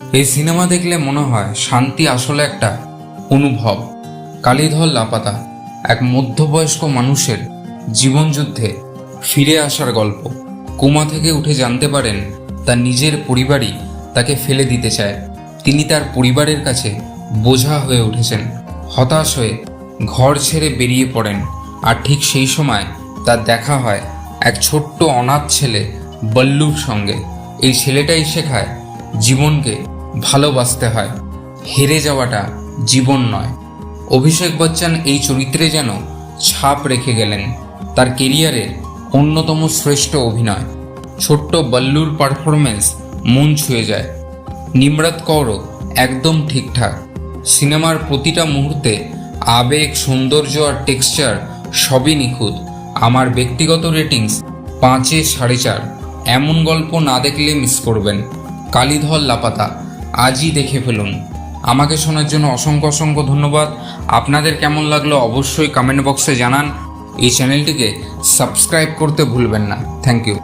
এই সিনেমা দেখলে মনে হয় শান্তি আসলে একটা অনুভব। কালীধর লাপাতা, এক মধ্যবয়স্ক মানুষের জীবনযুদ্ধে ফিরে আসার গল্প। কোমা থেকে উঠে জানতে পারেন, তার নিজের পরিবারই তাকে ফেলে দিতে চায়। তিনি তার পরিবারের কাছে বোঝা হয়ে উঠেছেন, হতাশ হয়ে ঘর ছেড়ে বেরিয়ে পড়েন। আর ঠিক সেই সময় তার দেখা হয় এক ছোট্ট অনাথ ছেলে বল্লুর সঙ্গে। এই ছেলেটাই শেখায় জীবনকে ভালোবাসতে হয়। হেরে যাওয়াটা জীবন নয়। অভিষেক বচ্চন এই চরিত্রে যেন ছাপ রেখে গেলেন। তার কেরিয়ারের অন্যতম শ্রেষ্ঠ অভিনয়। ছোট্ট বল্লুর পারফরমেন্স মন ছুঁয়ে যায়। নিমরাত কৌরও একদম ঠিকঠাক। সিনেমার প্রতিটা মুহূর্তে আবেগ, সৌন্দর্য আর টেক্সচার সবই নিখুঁত। আমার ব্যক্তিগত রেটিংস পাঁচে সাড়ে চার। এমন গল্প না দেখলে মিস করবেন। কালীধর লাপাতা, আজই দেখে ফেলুন। আমাকে শোনার জন্য অসংখ্য অসংখ্য ধন্যবাদ। আপনাদের কেমন লাগল অবশ্যই কমেন্ট বক্সে জানান। এই চ্যানেলটিকে সাবস্ক্রাইব করতে ভুলবেন না। Thank you